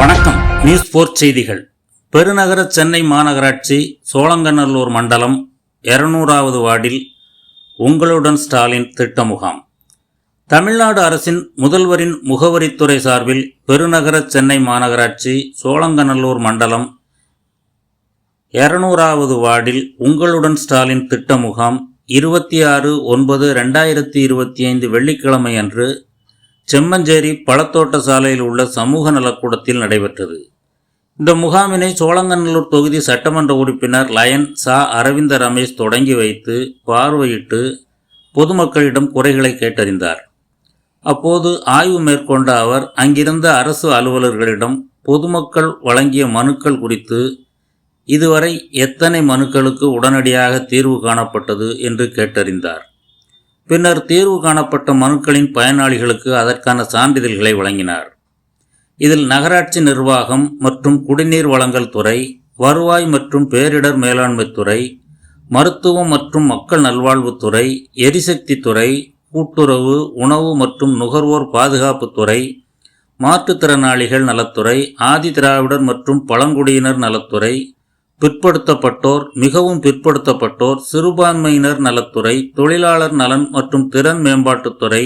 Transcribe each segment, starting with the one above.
வணக்கம். நியூஸ் போர் செய்திகள். பெருநகர சென்னை மாநகராட்சி சோழங்கநல்லூர் மண்டலம் இருநூறாவது வார்டில் உங்களுடன் ஸ்டாலின் திட்ட முகாம் தமிழ்நாடு அரசின் முதல்வரின் முகவரித்துறை சார்பில் பெருநகர சென்னை மாநகராட்சி சோழங்கநல்லூர் மண்டலம் இருநூறாவது வார்டில் உங்களுடன் ஸ்டாலின் திட்ட முகாம் இருபத்தி ஆறு ஒன்பது ரெண்டாயிரத்தி இருபத்தி ஐந்து வெள்ளிக்கிழமை அன்று செம்மஞ்சேரி பழத்தோட்ட சாலையில் உள்ள சமூக நலக்கூடத்தில் நடைபெற்றது. இந்த முகாமினை சோழங்கநல்லூர் தொகுதி சட்டமன்ற உறுப்பினர் லயன் சா. அரவிந்த ரமேஷ் தொடங்கி வைத்து பார்வையிட்டு பொதுமக்களிடம் குறைகளை கேட்டறிந்தார். அப்போது ஆய்வு மேற்கொண்ட அவர் அங்கிருந்த அரசு அலுவலர்களிடம் பொதுமக்கள் வழங்கிய மனுக்கள் குறித்து இதுவரை எத்தனை மனுக்களுக்கு உடனடியாக தீர்வு காணப்பட்டது? என்று கேட்டறிந்தார். பின்னர் தீர்வு காணப்பட்ட மனுக்களின் பயனாளிகளுக்கு அதற்கான சான்றிதழ்களை வழங்கினார். இதில் நகராட்சி நிர்வாகம் மற்றும் குடிநீர் வழங்கல் துறை வருவாய் மற்றும் பேரிடர் மேலாண்மை துறை மருத்துவம் மற்றும் மக்கள் நல்வாழ்வுத்துறை எரிசக்தி துறை கூட்டுறவு உணவு மற்றும் நுகர்வோர் பாதுகாப்பு துறை மாற்றுத்திறனாளிகள் நலத்துறை ஆதி திராவிடர் மற்றும் பழங்குடியினர் நலத்துறை பிற்படுத்தப்பட்டோர் மிகவும் பிற்படுத்தப்பட்டோர் சிறுபான்மையினர் நலத்துறை தொழிலாளர் நலன் மற்றும் திறன் மேம்பாட்டுத்துறை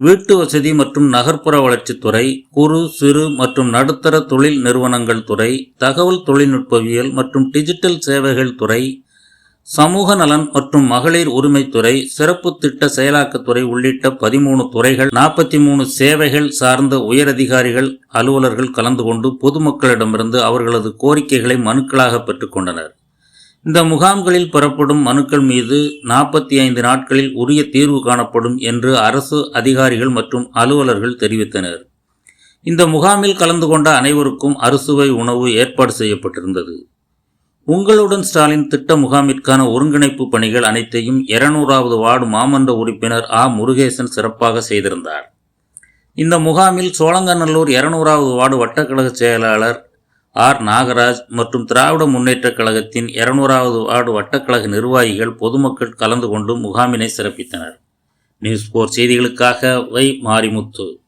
வீட்டு வசதி மற்றும் நகர்ப்புற வளர்ச்சித்துறை குறு சிறு மற்றும் நடுத்தர தொழில் நிறுவனங்கள் துறை தகவல் தொழில்நுட்பவியல் மற்றும் டிஜிட்டல் சேவைகள் துறை சமூக நலன் மற்றும் மகளிர் உரிமைத்துறை சிறப்பு திட்ட செயலாக்கத்துறை உள்ளிட்ட பதிமூணு துறைகள் நாற்பத்தி மூணு சேவைகள் சார்ந்த உயரதிகாரிகள் அலுவலர்கள் கலந்து கொண்டு பொதுமக்களிடமிருந்து அவர்களது கோரிக்கைகளை மனுக்களாக பெற்றுக்கொண்டனர். இந்த முகாம்களில் பெறப்படும் மனுக்கள் மீது நாற்பத்தி ஐந்து நாட்களில் உரிய தீர்வு காணப்படும் என்று அரசு அதிகாரிகள் மற்றும் அலுவலர்கள் தெரிவித்தனர். இந்த முகாமில் கலந்து கொண்ட அனைவருக்கும் அறுசுவை உணவு ஏற்பாடு செய்யப்பட்டிருந்தது. உங்களுடன் ஸ்டாலின் திட்ட முகாமிற்கான ஒருங்கிணைப்பு பணிகள் அனைத்தையும் இருநூறாவது வார்டு மாமன்ற உறுப்பினர் ஆ. முருகேசன் சிறப்பாக செய்திருந்தார். இந்த முகாமில் சோழங்கநல்லூர் இருநூறாவது வார்டு வட்டக்கழக செயலாளர் ஆர். நாகராஜ் மற்றும் திராவிட முன்னேற்றக் கழகத்தின் இருநூறாவது வார்டு வட்டக்கழக நிர்வாகிகள் பொதுமக்கள் கலந்து கொண்டு முகாமினை சிறப்பித்தனர். நியூஸ் போர் செய்திகளுக்காக வை. மாரிமுத்து.